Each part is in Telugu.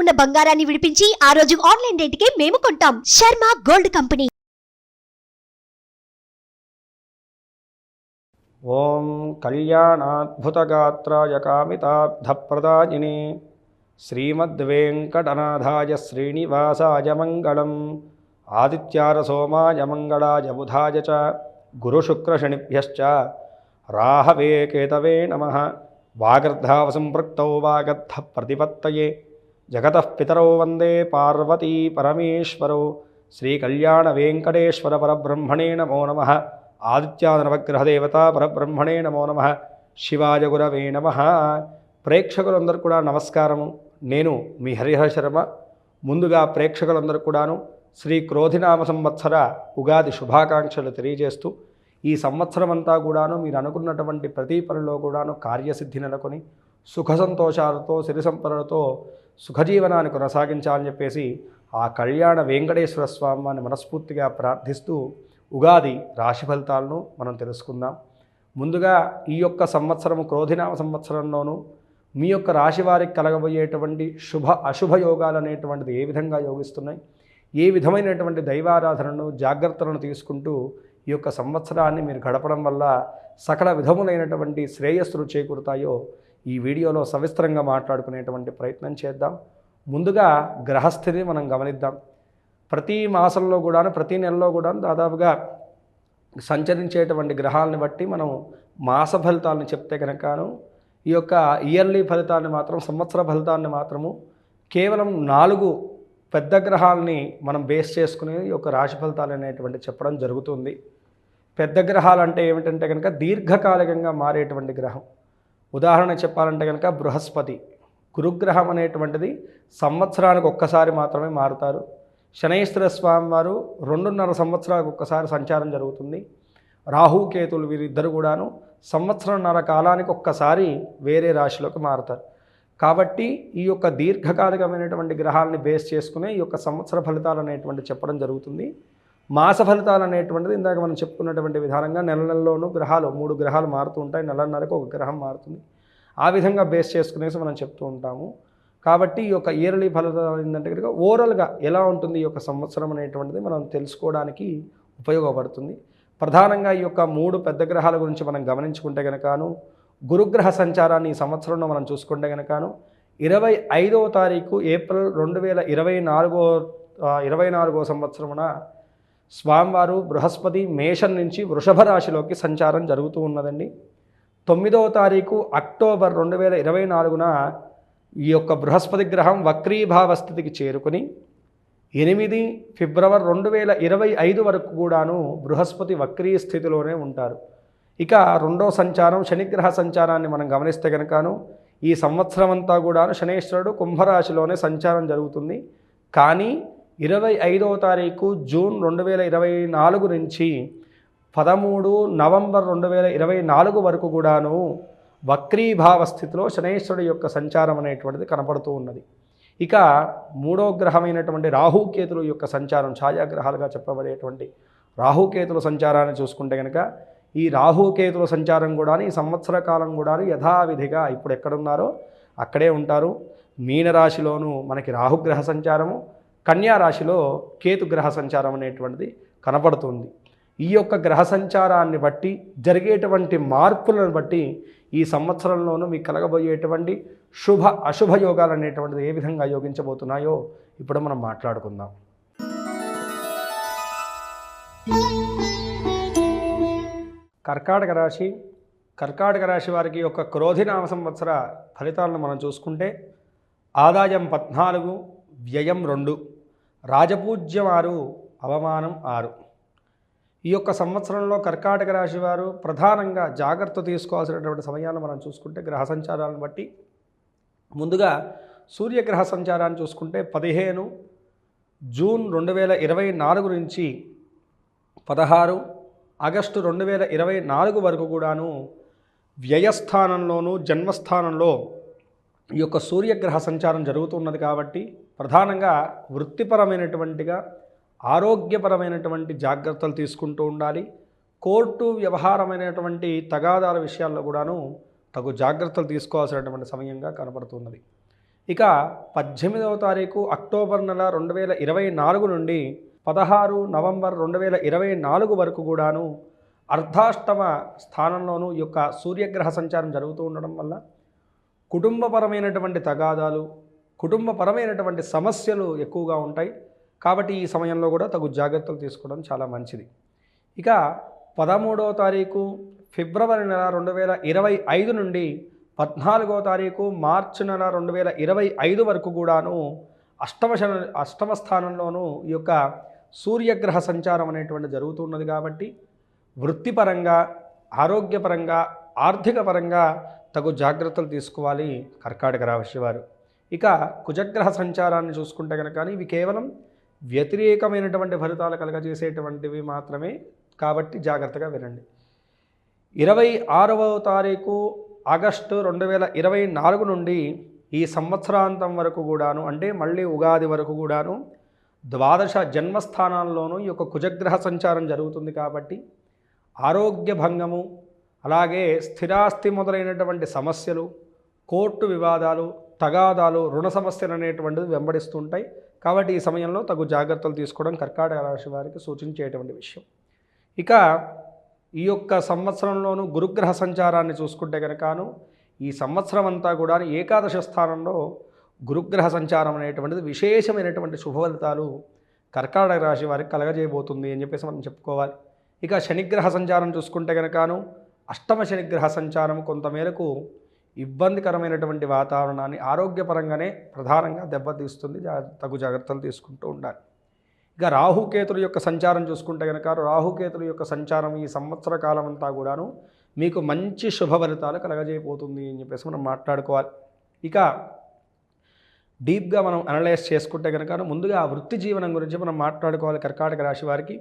ఉన్న బంగారాన్ని విడిపించి ఆ రోజు ఆన్లైన్ రేటుకే మేము కొంటాం. Sharma gold company. ఓం కళ్యాణాద్భుతగాత్రాయ కామితార్థప్రదాయిని శ్రీమద్వేంకటనాథాయ శ్రీనివాసాయ మంగళం ఆదిత్యారసోమాయ మంగళాయ బుధాయ చ గురుశుక్రశనిభ్యశ్చ రాహవే కేతవే నమ వాగర్ధావసంపృక్తౌ వాగర్ధ ప్రతిపత్తయే. జగతః పితరో వందే పార్వతీ పరమేశ్వరో. శ్రీకళ్యాణవేంకటేశ్వర పరబ్రహ్మణే నమో నమ. ఆదిత్యానవగ్రహదేవత పరబ్రహ్మణే నమో నమ. శివాయ గురవే నమ. ప్రేక్షకులందరూ కూడా నమస్కారము. నేను మీ హరిహర శర్మ. ముందుగా ప్రేక్షకులందరూ కూడాను శ్రీ క్రోధినామ సంవత్సర ఉగాది శుభాకాంక్షలు తెలియజేస్తూ ఈ సంవత్సరం అంతా కూడాను మీరు అనుకున్నటువంటి ప్రతి పనిలో కూడాను కార్యసిద్ధి నెలకొని సుఖ సంతోషాలతో సిరి సంపదలతో సుఖజీవనాన్ని కొనసాగించాలని చెప్పేసి ఆ కళ్యాణ వెంకటేశ్వర స్వామిని మనస్ఫూర్తిగా ప్రార్థిస్తూ ఉగాది రాశి ఫలితాలను మనం తెలుసుకుందాం. ముందుగా ఈ యొక్క సంవత్సరము క్రోధినామ సంవత్సరంలోనూ మీ యొక్క రాశి వారికి కలగబోయేటువంటి శుభ అశుభ యోగాలు అనేటువంటిది ఏ విధంగా యోగిస్తున్నాయి? ఏ విధమైనటువంటి దైవారాధనను జాగ్రత్తలను తీసుకుంటూ ఈ యొక్క సంవత్సరాన్ని మీరు గడపడం వల్ల సకల విధములైనటువంటి శ్రేయస్సులు చేకూరుతాయో ఈ వీడియోలో సవిస్తరంగా మాట్లాడుకునేటువంటి ప్రయత్నం చేద్దాం. ముందుగా గ్రహస్థితిని మనం గమనిద్దాం. ప్రతి మాసంలో కూడాను ప్రతి నెలలో కూడా దాదాపుగా సంచరించేటువంటి గ్రహాలను బట్టి మనం మాస ఫలితాలను చెప్తే కనుకను ఈ యొక్క ఇయర్లీ ఫలితాన్ని మాత్రం సంవత్సర ఫలితాన్ని మాత్రము కేవలం నాలుగు పెద్ద గ్రహాలని మనం బేస్ చేసుకుని ఈ యొక్క రాశి ఫలితాలు అనేటువంటి చెప్పడం జరుగుతుంది. పెద్ద గ్రహాలు అంటే ఏమిటంటే కనుక దీర్ఘకాలికంగా మారేటువంటి గ్రహం. ఉదాహరణ చెప్పాలంటే కనుక బృహస్పతి గురుగ్రహం అనేటువంటిది సంవత్సరానికి ఒక్కసారి మాత్రమే మారుతారు. శనైశ్వర స్వామి వారు రెండున్నర సంవత్సరాలకు ఒక్కసారి సంచారం జరుగుతుంది. రాహుకేతులు వీరిద్దరు కూడాను సంవత్సరంన్నర కాలానికి ఒక్కసారి వేరే రాశిలోకి మారుతారు. కాబట్టి ఈ యొక్క దీర్ఘకాలికమైనటువంటి గ్రహాలని బేస్ చేసుకునే ఈ యొక్క సంవత్సర ఫలితాలు అనేటువంటి చెప్పడం జరుగుతుంది. మాస ఫలితాలు అనేటువంటిది ఇందాక మనం చెప్పుకున్నటువంటి విధానంగా నెల నెలలోనూ గ్రహాలు మూడు గ్రహాలు మారుతూ ఉంటాయి. నెలన్నరకు ఒక గ్రహం మారుతుంది. ఆ విధంగా బేస్ చేసుకునేసి మనం చెప్తూ ఉంటాము. కాబట్టి ఈ యొక్క ఇయర్లీ ఫలితాలు ఏంటంటే కనుక ఓవరాల్గా ఎలా ఉంటుంది ఈ యొక్క సంవత్సరం అనేటువంటిది మనం తెలుసుకోవడానికి ఉపయోగపడుతుంది. ప్రధానంగా ఈ యొక్క మూడు పెద్ద గ్రహాల గురించి మనం గమనించుకుంటే గనకాను గురుగ్రహ సంచారాన్ని ఈ సంవత్సరంలో మనం చూసుకుంటే గనకాను ఇరవై ఐదవ తారీఖు ఏప్రిల్ రెండు వేల ఇరవై నాలుగో ఇరవై నాలుగో సంవత్సరమున స్వామివారు బృహస్పతి మేషం నుంచి వృషభ రాశిలోకి సంచారం జరుగుతూ ఉన్నదండి. తొమ్మిదవ తారీఖు అక్టోబర్ రెండు వేల ఇరవై నాలుగున ఈ యొక్క బృహస్పతి గ్రహం వక్రీభావ స్థితికి చేరుకుని ఎనిమిది ఫిబ్రవరి రెండు వేల ఇరవై ఐదు వరకు కూడాను బృహస్పతి వక్రీ స్థితిలోనే ఉంటారు. ఇక రెండో సంచారం శనిగ్రహ సంచారాన్ని మనం గమనిస్తే కనుకను ఈ సంవత్సరం అంతా కూడాను శనేశ్వరుడు కుంభరాశిలోనే సంచారం జరుగుతుంది. కానీ ఇరవై ఐదవ తారీఖు జూన్ రెండు వేల ఇరవై నాలుగు నుంచి పదమూడు నవంబర్ రెండు వేల ఇరవై నాలుగు వరకు కూడాను వక్రీభావ స్థితిలో శనేశ్వరుడు యొక్క సంచారం అనేటువంటిది కనపడుతూ ఉన్నది. ఇక మూడో గ్రహమైనటువంటి రాహుకేతుల యొక్క సంచారం ఛాయాగ్రహాలుగా చెప్పబడేటువంటి రాహుకేతుల సంచారాన్ని చూసుకుంటే కనుక ఈ రాహుకేతుల సంచారం కూడా ఈ సంవత్సర కాలం కూడా యథావిధిగా ఇప్పుడు ఎక్కడున్నారో అక్కడే ఉంటారు. మీనరాశిలోనూ మనకి రాహుగ్రహ సంచారము కన్యా రాశిలో కేతు గ్రహ సంచారం అనేటువంటిది కనపడుతుంది ఈ యొక్క గ్రహ సంచారాన్ని బట్టి జరిగేటువంటి మార్పులను బట్టి ఈ సంవత్సరంలోనూ మీకు కలగబోయేటువంటి శుభ అశుభ యోగాలు అనేటువంటిది ఏ విధంగా యోగించబోతున్నాయో ఇప్పుడు మనం మాట్లాడుకుందాం. కర్కాటక రాశి కర్కాటక రాశి వారికి యొక్క క్రోధినామ సంవత్సర ఫలితాలను మనం చూసుకుంటే ఆదాయం పద్నాలుగు వ్యయం రెండు. రాజపూజ్యవారు అవమానం ఆరు. ఈ యొక్క సంవత్సరంలో కర్కాటక రాశి వారు ప్రధానంగా జాగ్రత్త తీసుకోవాల్సినటువంటి సమయాన్ని మనం చూసుకుంటే గ్రహ సంచారాలను బట్టి. ముందుగా సూర్యగ్రహ సంచారాన్ని చూసుకుంటే పదిహేను జూన్ రెండు వేల ఇరవై నాలుగు నుంచి పదహారు ఆగస్టు రెండు వేల ఇరవై నాలుగు వరకు కూడాను వ్యయస్థానంలోనూ జన్మస్థానంలో ఈ యొక్క సూర్యగ్రహ సంచారం జరుగుతున్నది కాబట్టి ప్రధానంగా వృత్తిపరమైనటువంటిగా ఆరోగ్యపరమైనటువంటి జాగ్రత్తలు తీసుకుంటూ ఉండాలి. కోర్టు వ్యవహారమైనటువంటి తగాదాల విషయాల్లో కూడాను తగు జాగ్రత్తలు తీసుకోవాల్సినటువంటి సమయంగా కనపడుతున్నది. ఇక పద్దెనిమిదవ తారీఖు అక్టోబర్ నెల రెండు వేల ఇరవై నాలుగు నుండి పదహారు నవంబర్ రెండు వేల ఇరవై నాలుగు వరకు కూడాను అర్ధాష్టమ స్థానంలోనూ ఈ యొక్క సూర్యగ్రహ సంచారం జరుగుతూ ఉండడం వల్ల కుటుంబపరమైనటువంటి తగాదాలు కుటుంబపరమైనటువంటి సమస్యలు ఎక్కువగా ఉంటాయి. కాబట్టి ఈ సమయంలో కూడా తగు జాగ్రత్తలు తీసుకోవడం చాలా మంచిది. ఇక పదమూడవ తారీఖు ఫిబ్రవరి నెల రెండు వేల ఇరవై ఐదు నుండి పద్నాలుగో తారీఖు మార్చి నెల రెండు వేల ఇరవై ఐదు వరకు కూడాను అష్టమ అష్టమ స్థానంలోనూ ఈ యొక్క సూర్యగ్రహ సంచారం అనేటువంటి జరుగుతున్నది కాబట్టి వృత్తిపరంగా ఆరోగ్యపరంగా ఆర్థిక పరంగా తగు జాగ్రత్తలు తీసుకోవాలి కర్కాటక రాశి వారు. ఇక కుజగ్రహ సంచారాన్ని చూసుకుంటే కనుక ఇవి కేవలం వ్యతిరేకమైనటువంటి ఫలితాలు కలగజేసేటువంటివి మాత్రమే కాబట్టి జాగ్రత్తగా వినండి. ఇరవై ఆరవ తారీఖు ఆగస్టు రెండు వేల ఇరవై నాలుగు నుండి ఈ సంవత్సరాంతం వరకు కూడాను అంటే మళ్ళీ ఉగాది వరకు కూడాను ద్వాదశ జన్మస్థానాల్లోనూ ఈ యొక్క కుజగ్రహ సంచారం జరుగుతుంది కాబట్టి ఆరోగ్య భంగము అలాగే స్థిరాస్తి మొదలైనటువంటి సమస్యలు కోర్టు వివాదాలు తగాదాలు రుణ సమస్యలు అనేటువంటివి వెంబడిస్తుంటాయి కాబట్టి ఈ సమయంలో తగు జాగ్రత్తలు తీసుకోవడం కర్కాటక రాశి వారికి సూచించేటువంటి విషయం. ఇక ఈ యొక్క సంవత్సరంలోనూ గురుగ్రహ సంచారాన్ని చూసుకుంటే కనుకను ఈ సంవత్సరం అంతా కూడా ఏకాదశ స్థానంలో గురుగ్రహ సంచారం అనేటువంటిది విశేషమైనటువంటి శుభ ఫలితాలు కర్కాటక రాశి వారికి కలగజేయబోతుంది అని చెప్పేసి మనం చెప్పుకోవాలి. ఇక శనిగ్రహ సంచారం చూసుకుంటే కనుకను అష్టమ శనిగ్రహ సంచారం కొంతమేరకు ఇబ్బందికరమైనటువంటి వాతావరణాన్ని ఆరోగ్యపరంగానే ప్రధానంగా దెబ్బతీస్తుంది. జా- తగు జాగ్రత్తలు తీసుకుంటూ ఉండాలి. ఇక రాహుకేతుల యొక్క సంచారం చూసుకుంటే కనుక రాహుకేతుల యొక్క సంచారం ఈ సంవత్సర కాలం అంతా కూడాను మీకు మంచి శుభ ఫలితాలు కలగజేయబోతుంది అని చెప్పేసి మనం మాట్లాడుకోవాలి. ఇక డీప్గా మనం అనలైజ్ చేసుకుంటే కనుక ముందుగా వృత్తి జీవనం గురించి మనం మాట్లాడుకోవాలి కర్కాటక రాశి వారికి.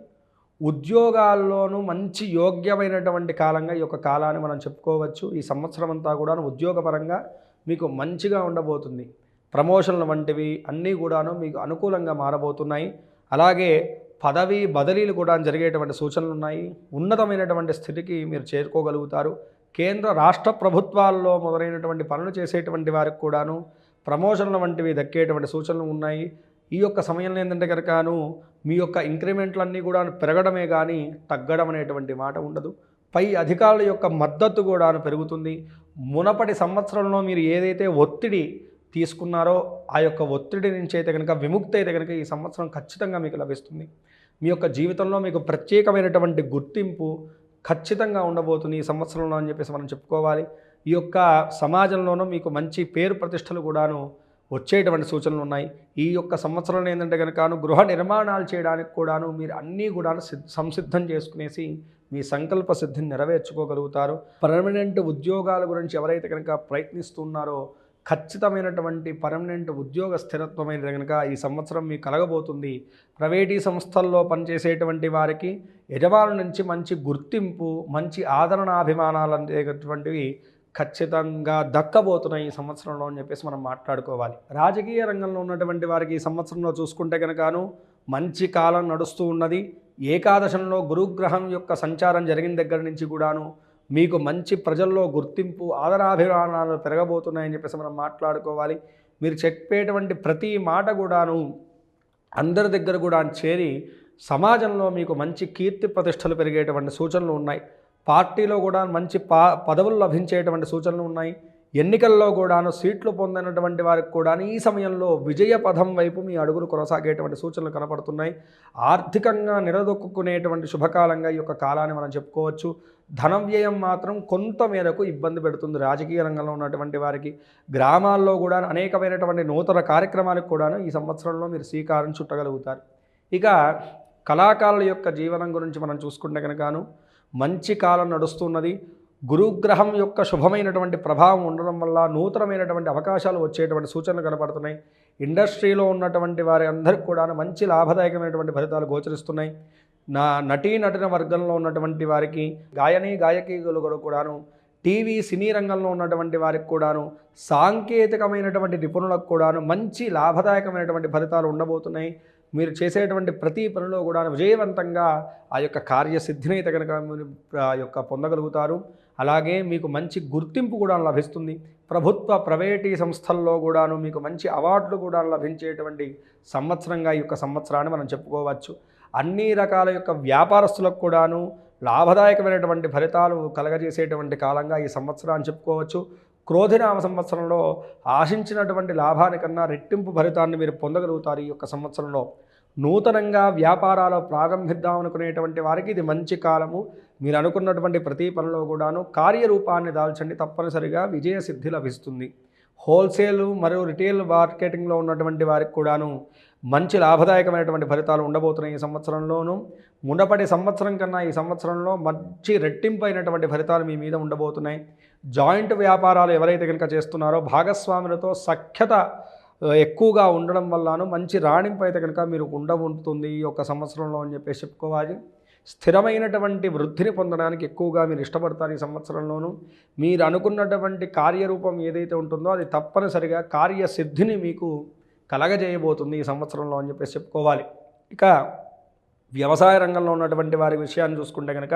ఉద్యోగాల్లోనూ మంచి యోగ్యమైనటువంటి కాలంగా ఈ యొక్క కాలాన్ని మనం చెప్పుకోవచ్చు. ఈ సంవత్సరం అంతా కూడా ఉద్యోగపరంగా మీకు మంచిగా ఉండబోతుంది. ప్రమోషన్లు వంటివి అన్నీ కూడాను మీకు అనుకూలంగా మారబోతున్నాయి. అలాగే పదవి బదిలీలు కూడా జరిగేటువంటి సూచనలు ఉన్నాయి. ఉన్నతమైనటువంటి స్థితికి మీరు చేరుకోగలుగుతారు. కేంద్ర రాష్ట్ర ప్రభుత్వాల్లో మొదలైనటువంటి పనులు చేసేటువంటి వారికి కూడాను ప్రమోషన్ల వంటివి దక్కేటువంటి సూచనలు ఉన్నాయి. ఈ యొక్క సమయంలో ఏంటంటే కనుకను మీ యొక్క ఇంక్రిమెంట్లన్నీ కూడా పెరగడమే కానీ తగ్గడం అనేటువంటి మాట ఉండదు. పై అధికారుల యొక్క మద్దతు కూడా పెరుగుతుంది. మునపటి సంవత్సరంలో మీరు ఏదైతే ఒత్తిడి తీసుకున్నారో ఆ యొక్క ఒత్తిడి నుంచి అయితే కనుక విముక్తి అయితే కనుక ఈ సంవత్సరం ఖచ్చితంగా మీకు లభిస్తుంది. మీ యొక్క జీవితంలో మీకు ప్రత్యేకమైనటువంటి గుర్తింపు ఖచ్చితంగా ఉండబోతుంది ఈ సంవత్సరంలో అని చెప్పేసి మనం చెప్పుకోవాలి. ఈ యొక్క సమాజంలోనూ మీకు మంచి పేరు ప్రతిష్టలు కూడాను వచ్చేటువంటి సూచనలు ఉన్నాయి. ఈ యొక్క సంవత్సరంలో ఏంటంటే కనుకను గృహ నిర్మాణాలు చేయడానికి కూడాను మీరు అన్నీ కూడా సంసిద్ధం చేసుకునేసి మీ సంకల్ప సిద్ధిని నెరవేర్చుకోగలుగుతారు. పర్మనెంట్ ఉద్యోగాల గురించి ఎవరైతే కనుక ప్రయత్నిస్తున్నారో ఖచ్చితమైనటువంటి పర్మనెంట్ ఉద్యోగ స్థిరత్వమైనది కనుక ఈ సంవత్సరం మీకు కలగబోతుంది. ప్రైవేటీ సంస్థల్లో పనిచేసేటువంటి వారికి యజమానుల నుంచి మంచి గుర్తింపు మంచి ఆదరణాభిమానాలు అనేటువంటివి ఖచ్చితంగా దక్కబోతున్నాయి ఈ సంవత్సరంలో అని చెప్పేసి మనం మాట్లాడుకోవాలి. రాజకీయ రంగంలో ఉన్నటువంటి వారికి ఈ సంవత్సరంలో చూసుకుంటే కనుకను మంచి కాలం నడుస్తూ ఉన్నది. ఏకాదశంలో గురుగ్రహం యొక్క సంచారం జరిగిన దగ్గర నుంచి కూడాను మీకు మంచి ప్రజల్లో గుర్తింపు ఆదరాభిమానాలు పెరగబోతున్నాయని చెప్పేసి మనం మాట్లాడుకోవాలి. మీరు చెప్పేటువంటి ప్రతి మాట కూడాను అందరి దగ్గర కూడా చేరి సమాజంలో మీకు మంచి కీర్తి ప్రతిష్టలు పెరిగేటువంటి సూచనలు ఉన్నాయి. పార్టీలో కూడా మంచి పా పదవులు లభించేటువంటి సూచనలు ఉన్నాయి. ఎన్నికల్లో కూడాను సీట్లు పొందినటువంటి వారికి కూడా ఈ సమయంలో విజయ పథం వైపు మీ అడుగులు కొనసాగేటువంటి సూచనలు కనపడుతున్నాయి. ఆర్థికంగా నిలదొక్కునేటువంటి శుభకాలంగా ఈ యొక్క కాలాన్ని మనం చెప్పుకోవచ్చు. ధన వ్యయం మాత్రం కొంత మేరకు ఇబ్బంది పెడుతుంది రాజకీయ రంగంలో ఉన్నటువంటి వారికి. గ్రామాల్లో కూడా అనేకమైనటువంటి నూతన కార్యక్రమాలకు కూడాను ఈ సంవత్సరంలో మీరు శ్రీకారం చుట్టగలుగుతారు. ఇక కళాకారుల యొక్క జీవనం గురించి మనం చూసుకుంటే కనుకను మంచి కాలం నడుస్తున్నది. గురుగ్రహం యొక్క శుభమైనటువంటి ప్రభావం ఉండడం వల్ల నూతనమైనటువంటి అవకాశాలు వచ్చేటువంటి సూచనలు కనపడుతున్నాయి. ఇండస్ట్రీలో ఉన్నటువంటి వారి అందరికి కూడా మంచి లాభదాయకమైనటువంటి ఫలితాలు గోచరిస్తున్నాయి. నా నటీ నటన వర్గంలో ఉన్నటువంటి వారికి గాయని గాయకులు కూడాను టీవీ సినీ రంగంలో ఉన్నటువంటి వారికి కూడాను సాంకేతికమైనటువంటి నిపుణులకు కూడాను మంచి లాభదాయకమైనటువంటి ఫలితాలు ఉండబోతున్నాయి. మీరు చేసేటువంటి ప్రతి పనిలో కూడా విజయవంతంగా ఆ యొక్క కార్యసిద్ధిని అయితే కనుక మీరు ఆ యొక్క పొందగలుగుతారు. అలాగే మీకు మంచి గుర్తింపు కూడా లభిస్తుంది. ప్రభుత్వ ప్రైవేటీ సంస్థల్లో కూడాను మీకు మంచి అవార్డులు కూడా లభించేటువంటి సంవత్సరంగా ఈ యొక్క సంవత్సరాన్ని మనం చెప్పుకోవచ్చు. అన్ని రకాల యొక్క వ్యాపారస్తులకు కూడాను లాభదాయకమైనటువంటి ఫలితాలు కలగజేసేటువంటి కాలంగా ఈ సంవత్సరాన్ని చెప్పుకోవచ్చు. క్రోధినామ సంవత్సరంలో ఆశించినటువంటి లాభానికన్నా రెట్టింపు ఫలితాన్ని మీరు పొందగలుగుతారు ఈ యొక్క సంవత్సరంలో. నూతనంగా వ్యాపారాలు ప్రారంభిద్దాం అనుకునేటువంటి వారికి ఇది మంచి కాలము. మీరు అనుకున్నటువంటి ప్రతి పనిలో కూడాను కార్యరూపాన్ని దాల్చండి. తప్పనిసరిగా విజయ సిద్ధి లభిస్తుంది. హోల్సేల్ మరియు రిటైల్ మార్కెటింగ్లో ఉన్నటువంటి వారికి కూడాను మంచి లాభదాయకమైనటువంటి ఫలితాలు ఉండబోతున్నాయి ఈ సంవత్సరంలోనూ. మునపటి సంవత్సరం కన్నా ఈ సంవత్సరంలో మంచి రెట్టింపు అయినటువంటి ఫలితాలు మీ మీద ఉండబోతున్నాయి. జాయింట్ వ్యాపారాలు ఎవరైతే కనుక చేస్తున్నారో భాగస్వాములతో సఖ్యత ఎక్కువగా ఉండడం వల్లను మంచి రాణింపు అయితే కనుక మీరు ఉండబోతుంది ఈ యొక్క సంవత్సరంలో అని చెప్పేసి చెప్పుకోవాలి. స్థిరమైనటువంటి వృద్ధిని పొందడానికి ఎక్కువగా మీరు ఇష్టపడతారు ఈ సంవత్సరంలోనూ. మీరు అనుకున్నటువంటి కార్యరూపం ఏదైతే ఉంటుందో అది తప్పనిసరిగా కార్యసిద్ధిని మీకు కలగజేయబోతుంది ఈ సంవత్సరంలో అని చెప్పేసి చెప్పుకోవాలి. ఇక వ్యవసాయ రంగంలో ఉన్నటువంటి వారి విషయాన్ని చూసుకుంటే కనుక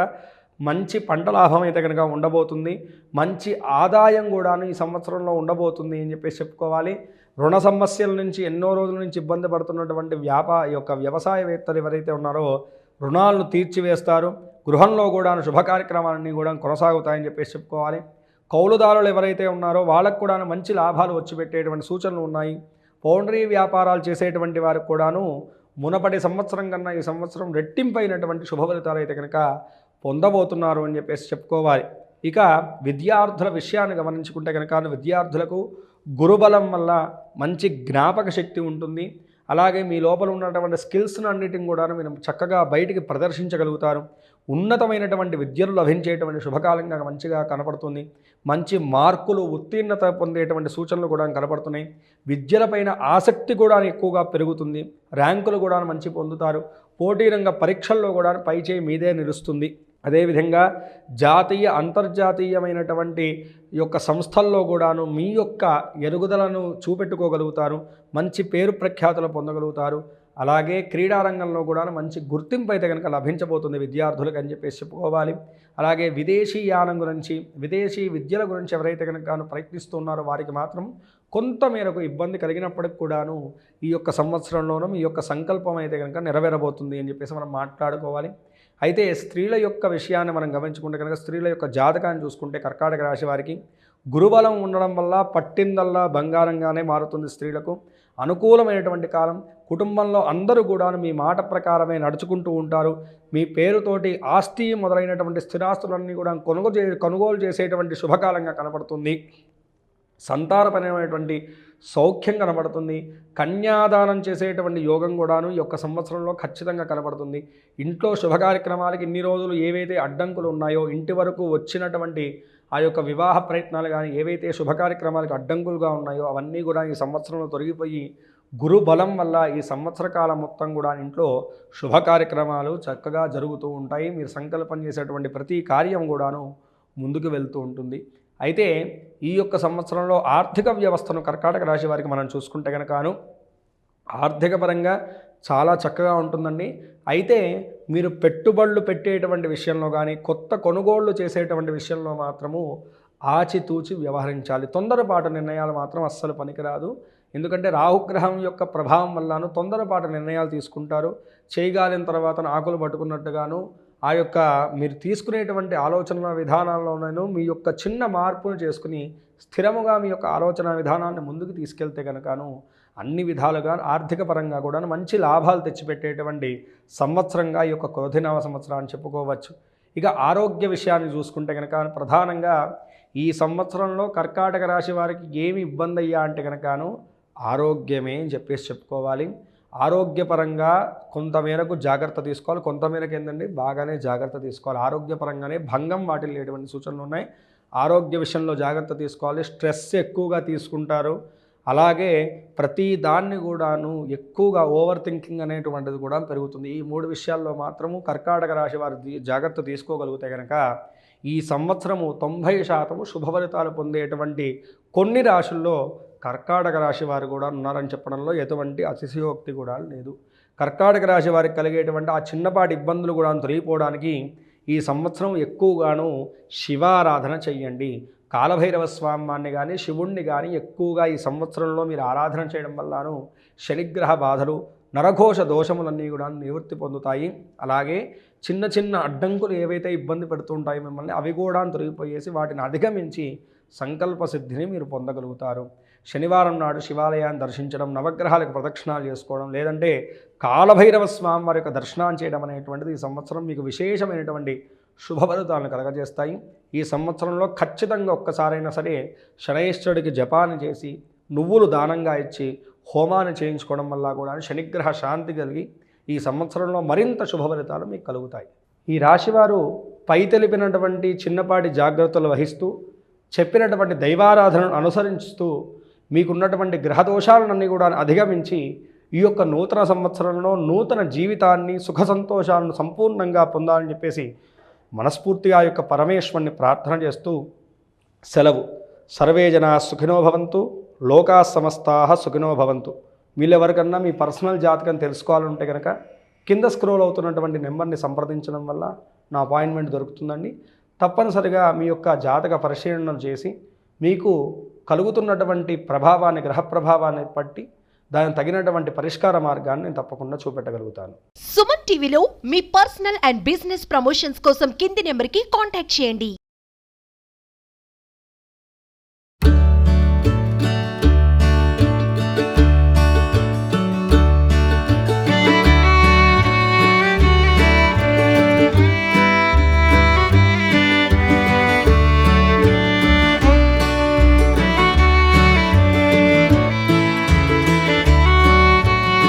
మంచి పంట లాభం అయితే కనుక ఉండబోతుంది. మంచి ఆదాయం కూడాను ఈ సంవత్సరంలో ఉండబోతుంది అని చెప్పేసి చెప్పుకోవాలి. రుణ సమస్యల నుంచి ఎన్నో రోజుల నుంచి ఇబ్బంది పడుతున్నటువంటి వ్యాపార యొక్క వ్యవసాయవేత్తలు ఎవరైతే ఉన్నారో రుణాలను తీర్చివేస్తారు. గృహంలో కూడా శుభ కార్యక్రమాలన్నీ కూడా కొనసాగుతాయని చెప్పేసి చెప్పుకోవాలి. కౌలుదారులు ఎవరైతే ఉన్నారో వాళ్ళకు కూడా మంచి లాభాలు వచ్చి పెట్టేటువంటి సూచనలు ఉన్నాయి. పౌండరీ వ్యాపారాలు చేసేటువంటి వారికి కూడాను మునపటి సంవత్సరం కన్నా ఈ సంవత్సరం రెట్టింపైనటువంటి శుభ ఫలితాలు అయితే కనుక పొందబోతున్నారు అని చెప్పేసి చెప్పుకోవాలి. ఇక విద్యార్థుల విషయాన్ని గమనించుకుంటే కనుక విద్యార్థులకు గురుబలం వల్ల మంచి జ్ఞాపక శక్తి ఉంటుంది. అలాగే మీ లోపల ఉన్నటువంటి స్కిల్స్ను అన్నిటిని కూడా మీరు చక్కగా బయటికి ప్రదర్శించగలుగుతారు. ఉన్నతమైనటువంటి విద్యలు లభించేటువంటి శుభకాలంగా మంచిగా కనపడుతుంది. మంచి మార్కులు ఉత్తీర్ణత పొందేటువంటి సూచనలు కూడా కనపడుతున్నాయి. విద్యలపైన ఆసక్తి కూడా ఎక్కువగా పెరుగుతుంది. ర్యాంకులు కూడా మంచి పొందుతారు. పోటీ రంగ పరీక్షల్లో కూడా పైచేయి మీదే నిలుస్తుంది. అదేవిధంగా జాతీయ అంతర్జాతీయమైనటువంటి యొక్క సంస్థల్లో కూడాను మీ యొక్క ఎరుగుదలను చూపెట్టుకోగలుగుతారు మంచి పేరు ప్రఖ్యాతులు పొందగలుగుతారు. అలాగే క్రీడారంగంలో కూడా మంచి గుర్తింపు అయితే కనుక లభించబోతుంది విద్యార్థులకు అని చెప్పేసి చెప్పుకోవాలి. అలాగే విదేశీ యానం గురించి విదేశీ విద్యల గురించి ఎవరైతే కనుక ప్రయత్నిస్తున్నారో వారికి మాత్రం కొంత మేరకు ఇబ్బంది కలిగినప్పటికి కూడాను ఈ యొక్క సంవత్సరంలోనూ ఈ యొక్క సంకల్పం అయితే కనుక నెరవేరబోతుంది అని చెప్పేసి మనం మాట్లాడుకోవాలి. అయితే స్త్రీల యొక్క విషయాన్ని మనం గమనించుకుంటే కనుక స్త్రీల యొక్క జాతకాన్ని చూసుకుంటే కర్కాటక రాశి వారికి గురుబలం ఉండడం వల్ల పట్టిందల్లా బంగారంగానే మారుతుంది స్త్రీలకు. అనుకూలమైనటువంటి కాలం. కుటుంబంలో అందరూ కూడా మీ మాట ప్రకారమే నడుచుకుంటూ ఉంటారు. మీ పేరుతోటి ఆస్తి మొదలైనటువంటి స్థిరాస్తులన్నీ కూడా కొనుగోలు చే కొనుగోలు చేసేటువంటి శుభకాలంగా కనపడుతుంది సంతానపరమైనటువంటి సౌఖ్యం కనబడుతుంది. కన్యాదానం చేసేటువంటి యోగం కూడాను ఈ యొక్క సంవత్సరంలో ఖచ్చితంగా కనబడుతుంది. ఇంట్లో శుభ కార్యక్రమాలకి ఇన్ని రోజులు ఏవైతే అడ్డంకులు ఉన్నాయో ఇంటి వరకు వచ్చినటువంటి ఆ యొక్క వివాహ ప్రయత్నాలు కానీ ఏవైతే శుభ కార్యక్రమాలకు అడ్డంకులుగా ఉన్నాయో అవన్నీ కూడా ఈ సంవత్సరంలో తొలగిపోయి గురు బలం వల్ల ఈ సంవత్సర కాలం మొత్తం కూడా ఇంట్లో శుభ కార్యక్రమాలు చక్కగా జరుగుతూ ఉంటాయి. మీరు సంకల్పం చేసేటువంటి ప్రతి కార్యం కూడాను ముందుకు వెళ్తూ ఉంటుంది. అయితే ఈ యొక్క సంవత్సరంలో ఆర్థిక వ్యవస్థను కర్కాటక రాశి వారికి మనం చూసుకుంటే కనుకను ఆర్థిక పరంగా చాలా చక్కగా ఉంటుందండి. అయితే మీరు పెట్టుబడులు పెట్టేటువంటి విషయంలో కానీ కొత్త కొనుగోళ్ళు చేసేటువంటి విషయంలో మాత్రము ఆచితూచి వ్యవహరించాలి. తొందరపాటు నిర్ణయాలు మాత్రం అస్సలు పనికిరాదు. ఎందుకంటే రాహుగ్రహం యొక్క ప్రభావం వల్లను తొందరపాటు నిర్ణయాలు తీసుకుంటారు. చేయగాలిన తర్వాత ఆకులు పట్టుకున్నట్టుగాను ఆ యొక్క మీరు తీసుకునేటువంటి ఆలోచన విధానాల్లోనూ మీ యొక్క చిన్న మార్పును చేసుకుని స్థిరముగా మీ యొక్క ఆలోచన విధానాన్ని ముందుకు తీసుకెళ్తే కనుకను అన్ని విధాలుగా ఆర్థిక పరంగా కూడా మంచి లాభాలు తెచ్చిపెట్టేటువంటి సంవత్సరంగా ఈ యొక్క క్రోధినామ సంవత్సరాన్ని చెప్పుకోవచ్చు. ఇక ఆరోగ్య విషయాన్ని చూసుకుంటే కనుక ప్రధానంగా ఈ సంవత్సరంలో కర్కాటక రాశి వారికి ఏమి ఇబ్బంది అయ్యా అంటే కనుకను ఆరోగ్యమే అని చెప్పేసి చెప్పుకోవాలి. ఆరోగ్యపరంగా కొంతమేరకు జాగ్రత్త తీసుకోవాలి. కొంతమేరకు ఏంటండి బాగానే జాగ్రత్త తీసుకోవాలి. ఆరోగ్యపరంగానే భంగం వాటిల్లేటువంటి సూచనలు ఉన్నాయి. ఆరోగ్య విషయంలో జాగ్రత్త తీసుకోవాలి. స్ట్రెస్ ఎక్కువగా తీసుకుంటారు. అలాగే ప్రతి దాన్ని కూడాను ఎక్కువగా ఓవర్ థింకింగ్ అనేటువంటిది కూడా పెరుగుతుంది. ఈ మూడు విషయాల్లో మాత్రము కర్కాటక రాశి వారు జాగ్రత్త తీసుకోగలిగితే కనుక ఈ సంవత్సరము తొంభై శాతము శుభఫలితాలు పొందేటువంటి కొన్ని రాశుల్లో కర్కాటక రాశి వారు కూడా ఉన్నారని చెప్పడంలో ఎటువంటి అతిశయోక్తి కూడా లేదు. కర్కాటక రాశి వారికి కలిగేటువంటి ఆ చిన్నపాటి ఇబ్బందులు కూడా తొలగిపోవడానికి ఈ సంవత్సరం ఎక్కువగాను శివారాధన చెయ్యండి కాలభైరవ స్వామాన్ని కానీ శివుణ్ణి కానీ ఎక్కువగా ఈ సంవత్సరంలో మీరు ఆరాధన చేయడం వల్లను శనిగ్రహ బాధలు నరఘోష దోషములన్నీ కూడా నివృత్తి పొందుతాయి. అలాగే చిన్న చిన్న అడ్డంకులు ఏవైతే ఇబ్బంది పెడుతుంటాయో మిమ్మల్ని అవి కూడా తొలగిపోయేసి వాటిని అధిగమించి సంకల్ప సిద్ధిని మీరు పొందగలుగుతారు. శనివారం నాడు శివాలయాన్ని దర్శించడం నవగ్రహాలకు ప్రదక్షిణాలు చేసుకోవడం లేదంటే కాలభైరవ స్వామి వారి యొక్క దర్శనం చేయడం అనేటువంటిది ఈ సంవత్సరం మీకు విశేషమైనటువంటి శుభఫలితాలను కలగజేస్తాయి. ఈ సంవత్సరంలో ఖచ్చితంగా ఒక్కసారైనా సరే శనైశ్వరుడికి జపాన్ని చేసి నువ్వులు దానంగా ఇచ్చి హోమాన్ని చేయించుకోవడం వల్ల కూడా శనిగ్రహ శాంతి కలిగి ఈ సంవత్సరంలో మరింత శుభఫలితాలు మీకు కలుగుతాయి. ఈ రాశివారు పై తెలిపినటువంటి చిన్నపాటి జాగ్రత్తలు వహిస్తూ చెప్పినటువంటి దైవారాధనను అనుసరిస్తూ మీకున్నటువంటి గ్రహదోషాలన్నీ కూడా అధిగమించి ఈ యొక్క నూతన సంవత్సరంలో నూతన జీవితాన్ని సుఖ సంతోషాలను సంపూర్ణంగా పొందాలని చెప్పేసి మనస్ఫూర్తిగా ఆ యొక్క పరమేశ్వరుని ప్రార్థన చేస్తూ సెలవు. సర్వే జనా సుఖినో భవంతు లోకా సమస్తా సుఖినో భవంతు. వీళ్ళెవరికన్నా మీ పర్సనల్ జాతకం తెలుసుకోవాలంటే కనుక కింద స్క్రోల్ అవుతున్నటువంటి నెంబర్ని సంప్రదించడం వల్ల నా అపాయింట్మెంట్ దొరుకుతుందండి. తప్పనిసరిగా మీ యొక్క జాతక పరిశీలనం చేసి మీకు కలుగుతున్నటువంటి ప్రభావాన్ని గ్రహ ప్రభావాన్ని బట్టి దానికి తగినటువంటి పరిష్కార మార్గాన్ని నేను తప్పకుండా చూపెట్టగలుగుతాను. సుమన్ టీవీలో మీ పర్సనల్ అండ్ బిజినెస్ ప్రమోషన్స్ కోసం కింది నెంబర్కి కాంటాక్ట్ చేయండి.